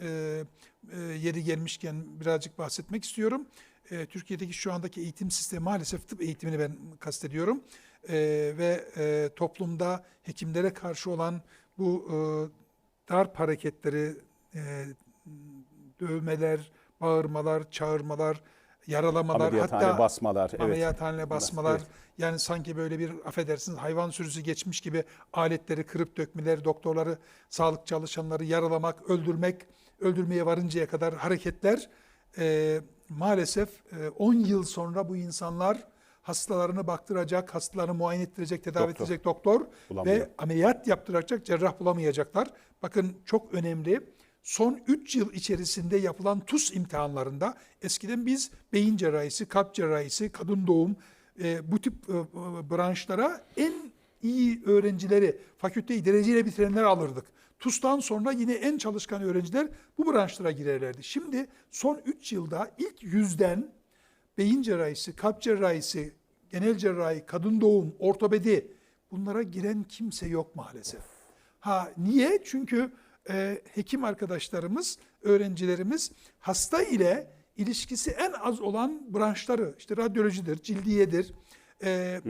e, e, yeri gelmişken birazcık bahsetmek istiyorum. E, Türkiye'deki şu andaki eğitim sistemi maalesef tıp eğitimini ben kastediyorum. E, ve e, toplumda hekimlere karşı olan bu e, darp hareketleri, e, dövmeler, bağırmalar, çağırmalar, yaralamalar, Ameliyathane hatta basmalar. Evet. ameliyathaneye basmalar, Evet. yani sanki böyle bir affedersiniz hayvan sürüsü geçmiş gibi aletleri kırıp dökmeler, doktorları, sağlık çalışanları yaralamak, öldürmek, öldürmeye varıncaya kadar hareketler e, maalesef e, 10 yıl sonra bu insanlar hastalarını baktıracak, hastalarını muayene ettirecek, tedavi Doktor. edecek doktor Bulamıyor. ve ameliyat yaptıracak cerrah bulamayacaklar. Bakın çok önemli. Son 3 yıl içerisinde yapılan TUS imtihanlarında eskiden biz beyin cerrahisi, kalp cerrahisi, kadın doğum e, bu tip e, e, branşlara en iyi öğrencileri, fakülteyi dereceyle bitirenler alırdık. TUS'tan sonra yine en çalışkan öğrenciler bu branşlara girerlerdi. Şimdi son 3 yılda ilk yüzden beyin cerrahisi, kalp cerrahisi, genel cerrahi, kadın doğum, ortopedi bunlara giren kimse yok maalesef. Ha niye? Çünkü e, hekim arkadaşlarımız, öğrencilerimiz hasta ile ilişkisi en az olan branşları, işte radyolojidir, cildiyedir, e,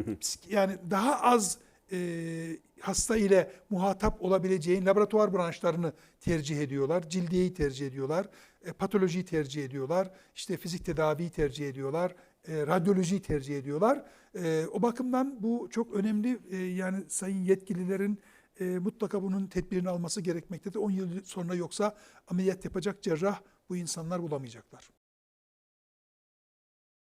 yani daha az e, hasta ile muhatap olabileceğin laboratuvar branşlarını tercih ediyorlar. Cildiyeyi tercih ediyorlar. e, patolojiyi tercih ediyorlar. işte fizik tedaviyi tercih ediyorlar. e, radyolojiyi tercih ediyorlar. E, o bakımdan bu çok önemli. E, yani sayın yetkililerin e, mutlaka bunun tedbirini alması gerekmektedir. 10 yıl sonra yoksa ameliyat yapacak cerrah bu insanlar bulamayacaklar.